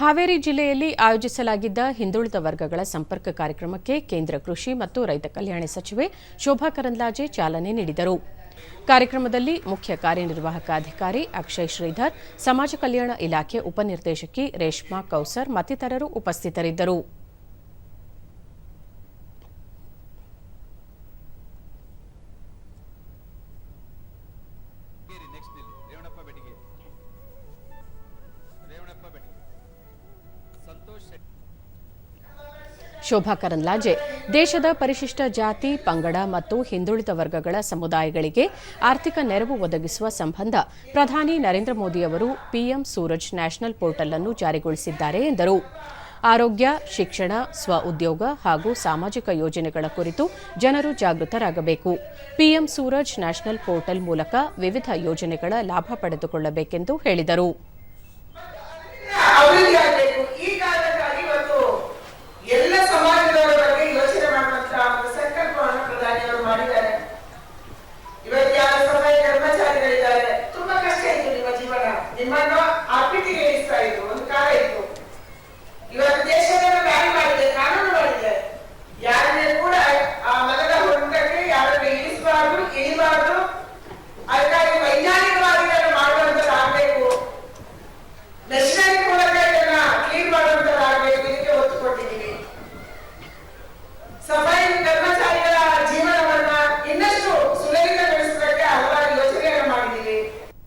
ಹಾವೇರಿ ಜಿಲ್ಲೆಯಲ್ಲಿ ಆಯೋಜಿಸಲಾಗಿದ್ದ ಹಿಂದುಳಿದ ವರ್ಗಗಳ ಸಂಪರ್ಕ ಕಾರ್ಯಕ್ರಮಕ್ಕೆ ಕೇಂದ್ರ ಕೃಷಿ ಮತ್ತು ರೈತ ಕಲ್ಯಾಣ ಸಚಿವೆ ಶೋಭಾ ಕರಂದ್ಲಾಜೆ ಚಾಲನೆ ನೀಡಿದರು. ಕಾರ್ಯಕ್ರಮದಲ್ಲಿ ಮುಖ್ಯ ಕಾರ್ಯನಿರ್ವಾಹಕ ಅಧಿಕಾರಿ ಅಕ್ಷಯ್ ಶ್ರೀಧರ್, ಸಮಾಜ ಕಲ್ಯಾಣ ಇಲಾಖೆ ಉಪನಿರ್ದೇಶಕಿ ರೇಷ್ಮಾ ಕೌಸರ್ ಮತ್ತಿತರರು ಉಪಸ್ಥಿತರಿದ್ದರು. ಶೋಭಾ ಕರಂದ್ಲಾಜೆ. ದೇಶದ ಪರಿಶಿಷ್ಟ ಜಾತಿ, ಪಂಗಡ ಮತ್ತು ಹಿಂದುಳಿದ ವರ್ಗಗಳ ಸಮುದಾಯಗಳಿಗೆ ಆರ್ಥಿಕ ನೆರವು ಒದಗಿಸುವ ಸಂಬಂಧ ಪ್ರಧಾನಿ ನರೇಂದ್ರ ಮೋದಿ ಅವರು ಪಿಎಂ ಸೂರಜ್ ನ್ಯಾಷನಲ್ ಪೋರ್ಟಲ್ ಅನ್ನು ಜಾರಿಗೊಳಿಸಿದ್ದಾರೆ ಎಂದರು. ಆರೋಗ್ಯ, ಶಿಕ್ಷಣ, ಸ್ವ ಉದ್ಯೋಗ ಹಾಗೂ ಸಾಮಾಜಿಕ ಯೋಜನೆಗಳ ಕುರಿತು ಜನರು ಜಾಗೃತರಾಗಬೇಕು. ಪಿಎಂ ಸೂರಜ್ ನ್ಯಾಷನಲ್ ಪೋರ್ಟಲ್ ಮೂಲಕ ವಿವಿಧ ಯೋಜನೆಗಳ ಲಾಭ ಪಡೆದುಕೊಳ್ಳಬೇಕೆಂದು ಹೇಳಿದರು. ಮಾಡಿದ್ದಾರೆ. ಇವತ್ತು ಯಾರು ಸಮಯ ಕರ್ಮಚಾರಿಗಳಿದ್ದಾರೆ ತುಂಬಾ ಕಷ್ಟ ಇತ್ತು ನಿಮ್ಮ ಜೀವನ. ನಿಮ್ಮನ್ನು